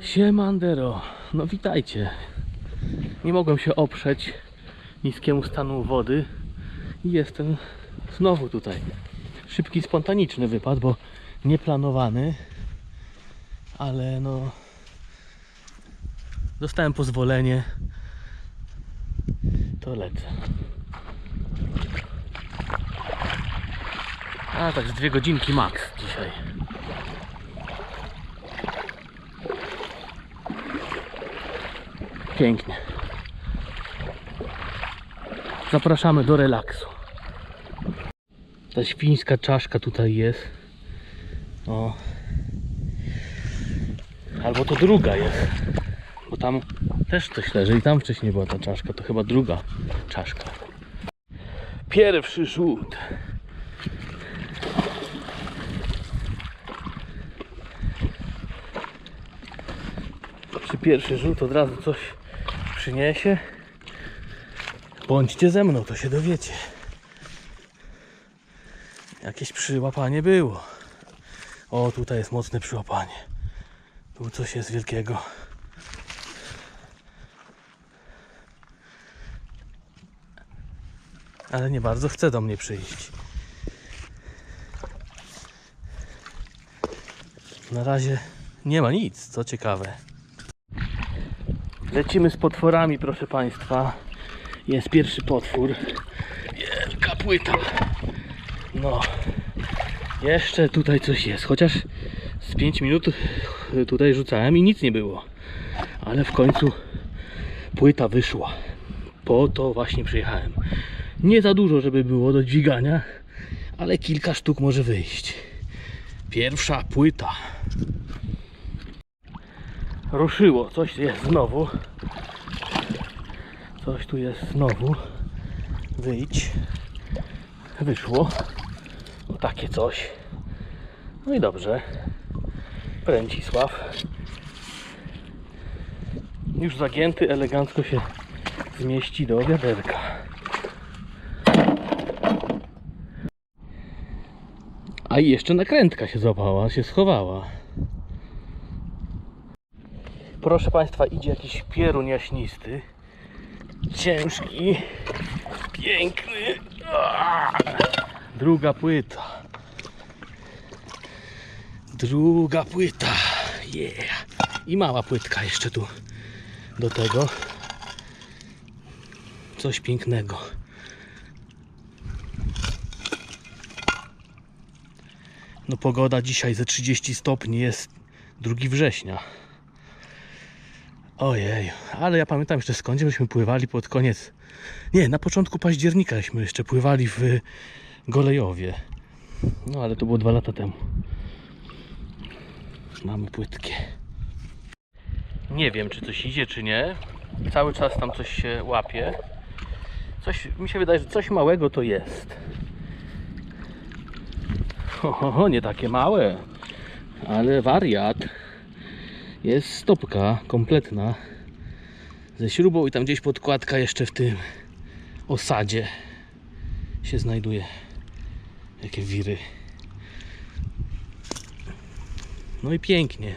Siemandero, no witajcie. Nie mogłem się oprzeć niskiemu stanu wody i jestem znowu tutaj. Szybki, spontaniczny wypad, bo nieplanowany, ale no dostałem pozwolenie, to lecę. A tak z dwie godzinki max dzisiaj. Pięknie. Zapraszamy do relaksu. Ta świńska czaszka tutaj jest. O. Albo to druga jest. Bo tam też coś leży i tam wcześniej była ta czaszka. To chyba druga czaszka. Pierwszy rzut. Przy pierwszy rzut od razu coś przyniesie. Bądźcie ze mną, to się dowiecie. Jakieś przyłapanie było. O, tutaj jest mocne przyłapanie. Tu coś jest wielkiego. Ale nie bardzo chce do mnie przyjść. Na razie nie ma nic, co ciekawe. Lecimy z potworami, proszę Państwa. Jest pierwszy potwór. Wielka płyta. No. Jeszcze tutaj coś jest. Chociaż z 5 minut tutaj rzucałem i nic nie było. Ale w końcu płyta wyszła. Po to właśnie przyjechałem. Nie za dużo, żeby było do dźwigania, ale kilka sztuk może wyjść. Pierwsza płyta. Ruszyło, coś jest znowu. Coś tu jest znowu. Wyjdź. Wyszło. O takie coś. No i dobrze. Pręcisław. Już zagięty elegancko się zmieści do wiaderka. A i jeszcze nakrętka się złapała, się schowała. Proszę Państwa, idzie jakiś pierun jaśnisty. Ciężki, piękny. Druga płyta. Druga płyta. Yeah. I mała płytka jeszcze tu do tego. Coś pięknego. No pogoda dzisiaj ze 30 stopni jest 2 września. Ojej, ale ja pamiętam jeszcze skąd myśmy pływali pod koniec. Nie, na początku października'śmy jeszcze pływali w Golejowie. No ale to było dwa lata temu. Mamy płytkie. Nie wiem, czy coś idzie, czy nie. Cały czas tam coś się łapie. Coś, mi się wydaje, że coś małego to jest. Ho, nie takie małe, ale wariat. Jest stopka kompletna ze śrubą i tam gdzieś podkładka jeszcze w tym osadzie się znajduje. Jakie wiry. No i pięknie.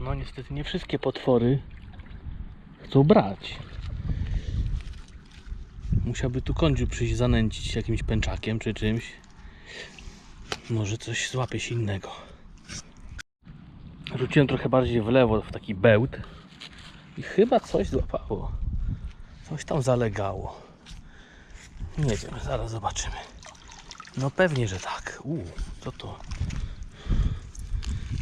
No niestety nie wszystkie potwory chcą brać. Musiałby tu kądziu przyjść zanęcić jakimś pęczakiem czy czymś. Może coś złapie się innego. Rzuciłem trochę bardziej w lewo, w taki bełt. I chyba coś złapało. Coś tam zalegało. Nie wiem, zaraz zobaczymy. No pewnie, że tak. Uuu, co to?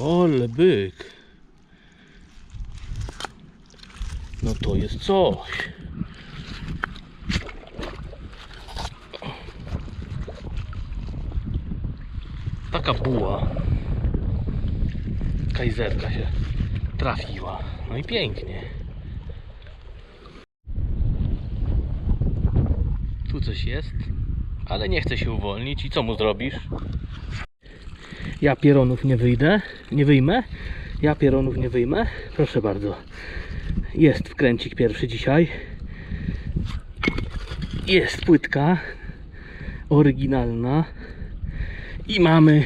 Ole byk. No to jest coś. Taka buła. Kajzerka się trafiła. No i pięknie. Tu coś jest, ale nie chce się uwolnić. I co mu zrobisz? Ja pieronów nie wyjdę, nie wyjmę. Ja pieronów nie wyjmę. Proszę bardzo. Jest wkręcik pierwszy dzisiaj. Jest płytka oryginalna. I mamy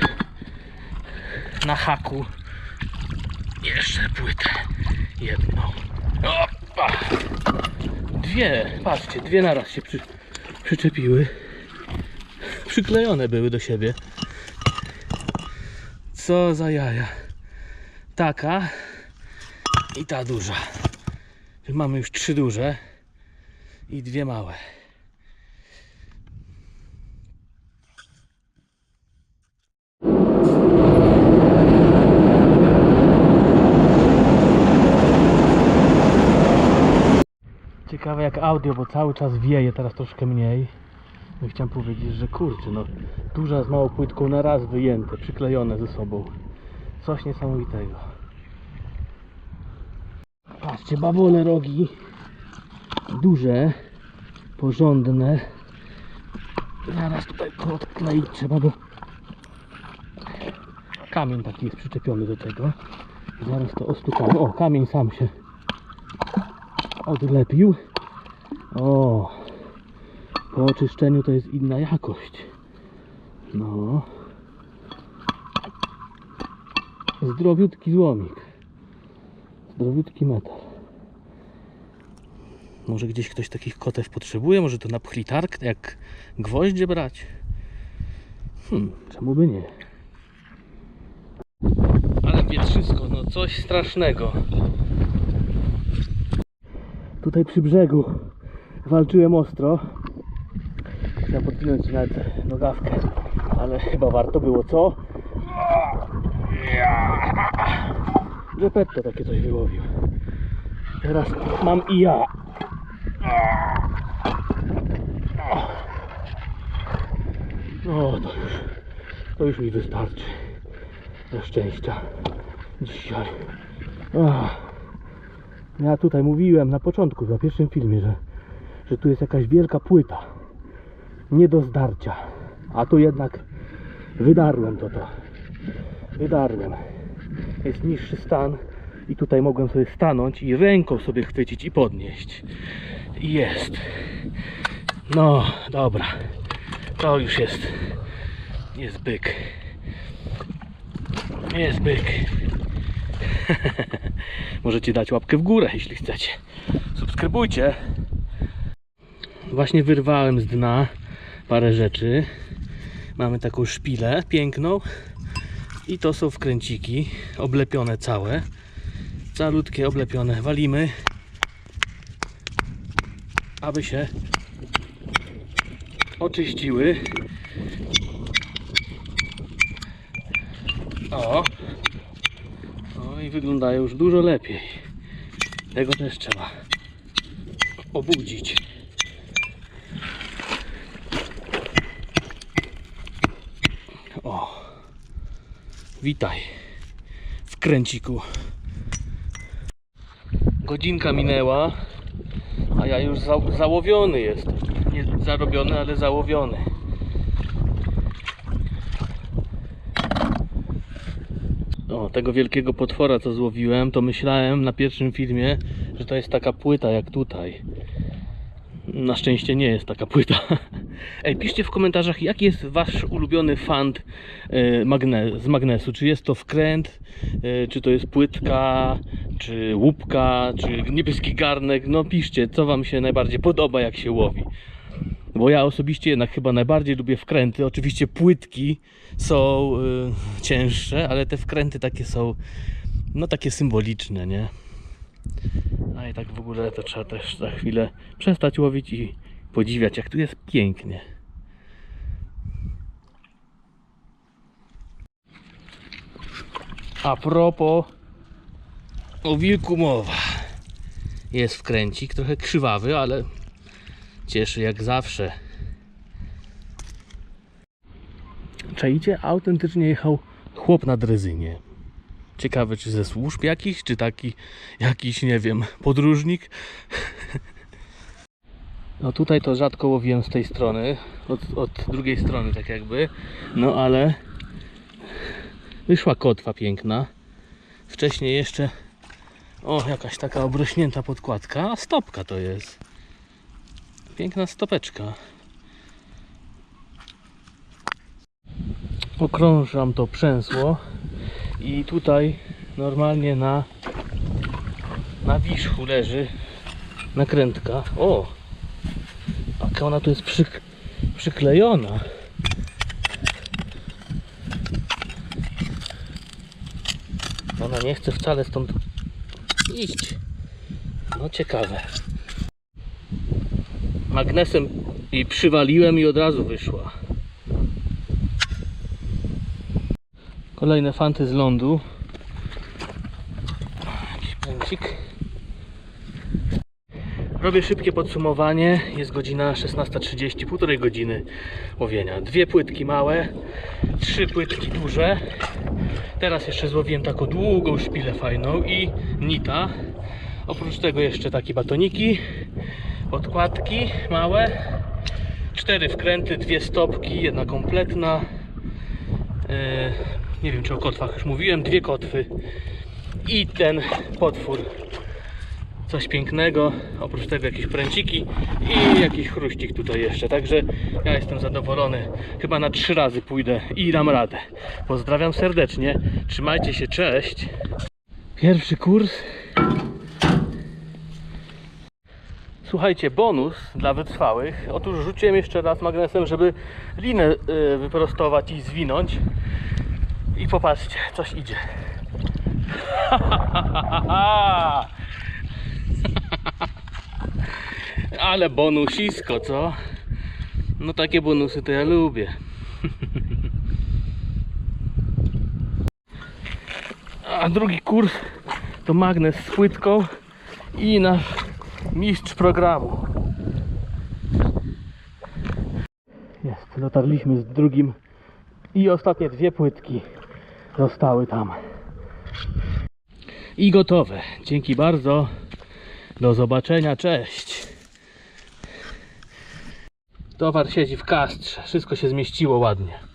na haku jeszcze płytę jedną. Opa! Dwie, patrzcie, dwie naraz się przy, przyczepiły. Przyklejone były do siebie. Co za jaja. Taka i ta duża. Mamy już trzy duże i dwie małe. Ciekawe jak audio, bo cały czas wieje, teraz troszkę mniej. No chciałem powiedzieć, że kurczę, no duża z małą płytką na raz wyjęte, przyklejone ze sobą. Coś niesamowitego. Patrzcie, babole rogi. Duże, porządne. Zaraz tutaj to odkleić trzeba, bo kamień taki jest przyczepiony do tego. Zaraz to ostukamy. O, kamień sam się odlepił. O, po oczyszczeniu to jest inna jakość. No. Zdrowiutki złomik. Zdrowiutki metal. Może gdzieś ktoś takich kotew potrzebuje? Może to na pchlitarkę, jak gwoździe brać? Hmm, czemu by nie? Ale wietrzysko, no coś strasznego. Tutaj przy brzegu walczyłem ostro. Chciałem podwinąć nawet nogawkę, ale chyba warto było, co? Geppetto takie coś wyłowił. Teraz mam i ja. No to już, to już mi wystarczy. Na szczęścia. Dzisiaj. Ja tutaj mówiłem na początku, na pierwszym filmie, że, że tu jest jakaś wielka płyta. Nie do zdarcia. A tu jednak wydarłem to to. Wydarłem. Jest niższy stan i tutaj mogłem sobie stanąć i ręką sobie chwycić i podnieść. I jest. No, dobra. To już jest. Jest byk. Jest byk. Możecie dać łapkę w górę, jeśli chcecie. Subskrybujcie. Właśnie wyrwałem z dna parę rzeczy. Mamy taką szpilę piękną. I to są wkręciki oblepione całe. Calutkie oblepione. Walimy. Aby się oczyściły. O. I wyglądają już dużo lepiej. Tego też trzeba obudzić. O. Witaj w kręciku. Godzinka minęła, a ja już za załowiony jestem. Nie zarobiony, ale załowiony. O, tego wielkiego potwora, co złowiłem, to myślałem na pierwszym filmie, że to jest taka płyta jak tutaj. Na szczęście nie jest taka płyta. Ej, piszcie w komentarzach, jaki jest wasz ulubiony fant e, z magnesu. Czy jest to wkręt, e, czy to jest płytka, czy łupka, czy niebieski garnek. No piszcie, co wam się najbardziej podoba, jak się łowi. Bo ja osobiście jednak chyba najbardziej lubię wkręty. Oczywiście płytki są y, cięższe, ale te wkręty takie są, no takie symboliczne, nie? A i tak w ogóle to trzeba też za chwilę przestać łowić i podziwiać, jak tu jest pięknie. A propos o wilku mowa. Jest wkręcik, trochę krzywawy, ale cieszy jak zawsze. Czajcie, autentycznie jechał chłop na drezynie. Ciekawe, czy ze służb jakiś, czy taki jakiś, nie wiem, podróżnik. No tutaj to rzadko łowiłem z tej strony, od, od drugiej strony tak jakby. No ale wyszła kotwa piękna. Wcześniej jeszcze, o jakaś taka obrośnięta podkładka, a stopka to jest. Piękna stopeczka. Okrążam to przęsło I tutaj normalnie na na wierzchu leży nakrętka. O! Jaka ona tu jest przyk przyklejona. Ona nie chce wcale stąd iść. No ciekawe. Magnesem i przywaliłem i od razu wyszła. Kolejne fanty z lądu. Jakiś punkcik. Robię szybkie podsumowanie. Jest godzina 16.30, półtorej godziny łowienia. Dwie płytki małe, trzy płytki duże. Teraz jeszcze złowiłem taką długą szpilę fajną i nita. Oprócz tego jeszcze takie batoniki, podkładki małe, cztery wkręty, dwie stopki, jedna kompletna. E, nie wiem czy o kotwach już mówiłem, dwie kotwy i ten potwór. Coś pięknego, oprócz tego jakieś pręciki i jakiś chruścik tutaj jeszcze. Także ja jestem zadowolony. Chyba na trzy razy pójdę i dam radę. Pozdrawiam serdecznie. Trzymajcie się, cześć. Pierwszy kurs. Słuchajcie, bonus dla wytrwałych. Otóż rzuciłem jeszcze raz magnesem, żeby linę y, wyprostować i zwinąć. I popatrzcie, coś idzie. Ale bonusisko, co? No takie bonusy to ja lubię. A drugi kurs to magnes z płytką i nasz mistrz programu. Jest, dotarliśmy z drugim i ostatnie dwie płytki zostały tam. I gotowe. Dzięki bardzo. Do zobaczenia. Cześć. Towar siedzi w kastrze. Wszystko się zmieściło ładnie.